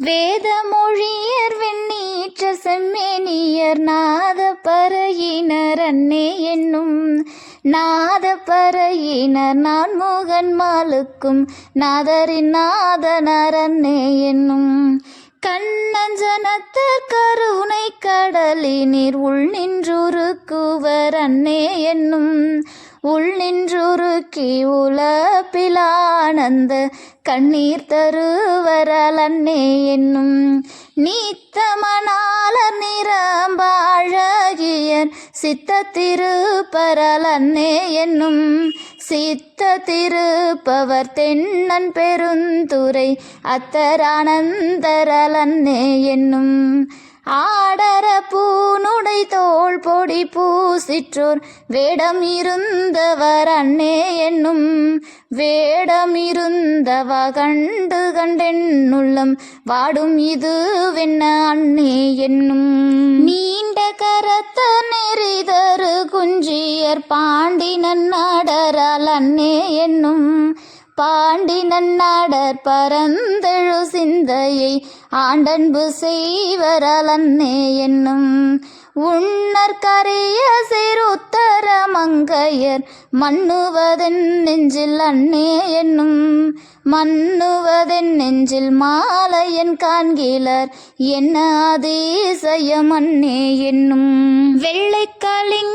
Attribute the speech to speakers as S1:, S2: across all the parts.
S1: வேதமொழியர் வெண்ணீற்ற செம்மேனியர் நாத பறையினர் அன்னே என்னும் நாத பறையினர் நான் மோகன் மாலுக்கும் நாதரின் நாதனர் அன்னே என்னும் கண்ணஞ்சனத்தர் கருணை கடலினீர் உள் நின்றுருக்குவர் அன்னே என்னும் உள் நின்றுருக்கி உலப்பிலானந்த கண்ணீர் தருவரல் அன்னே என்னும் நீத்தமனாளர் நிரம்பாழகியர் சித்த திருப்பரல் அன்னே என்னும் சித்த திருப்பவர் தென்னன் பெருந்துரை அத்தரானந்தரல் அன்னே என்னும் ஆடர பூனுடை தோல் பொடி பூசிற்றோர். வேடம் இருந்தவர் அண்ணே என்னும். வேடம் இருந்தவ கண்டு கண்டென்னுள்ளம் வாடும் இது வெண்ண அண்ணே என்னும். நீண்ட கரத்த நெறிதரு குஞ்சியர் பாண்டினன் அடரால் அண்ணே என்னும். பாண்டி நன்னாடர் பரந்தெழு சிந்தையை ஆண்டன்பு செய்வரலன்னே என்னும் உண்ணர் கரிய சிறுத்தர மங்கையர் மண்ணுவதென் நெஞ்சில் அண்ணே என்னும் மண்ணுவதென் நெஞ்சில் மாலையன் காண்கிலர் என்ன அதிசயம் அண்ணே என்னும் வெள்ளைக்காலின்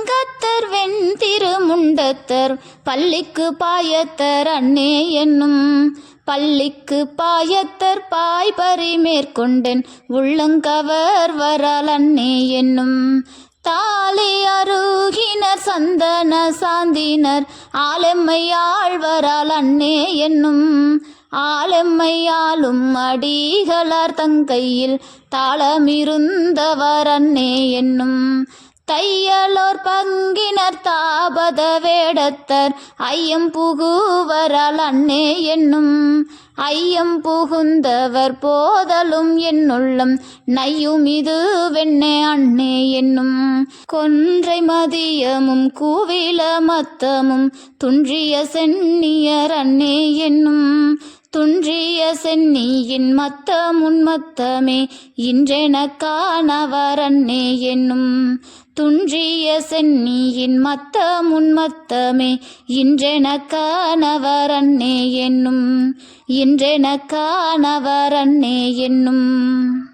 S1: கலிங்கத்தர் வெண் திருமுண்டத்தர் பள்ளிக்கு பாயத்தர் அண்ணே என்னும். பள்ளிக்கு பாயத்தர் பாய் பறி மேற்கொண்டேன் உள்ளங்கவர் வரால் அண்ணே என்னும். தாலி அருகினர் சந்தன சாந்தினர் ஆலெம்மை ஆழ்வரால் என்னும். ஆலெம்மையாலும் அடிகளார் தங்கையில் தாளமிருந்தவர் அண்ணே என்னும். தையலோர் பங்கினர் தாபத வேடத்தர் ஐயம் புகுவரால் அண்ணே என்னும். ஐயம் புகுந்தவர் போதலும் என்னுள்ளம் நையும் இது வெண்ணே அண்ணே என்னும். கொன்றை மதியமும் கூவில மத்தமும் துன்றிய சென்னியர் அண்ணே என்னும். துன்றிய சென்னியின் மத்தமுன் மத்தமே இன்றென காணவர் அண்ணே என்னும். துன்றிய சென்னியின் மத்த முன்மத்தமே இன்றெனக்கானவரன்னே என்னும். இன்றெனக்கானவரன்னே என்னும்.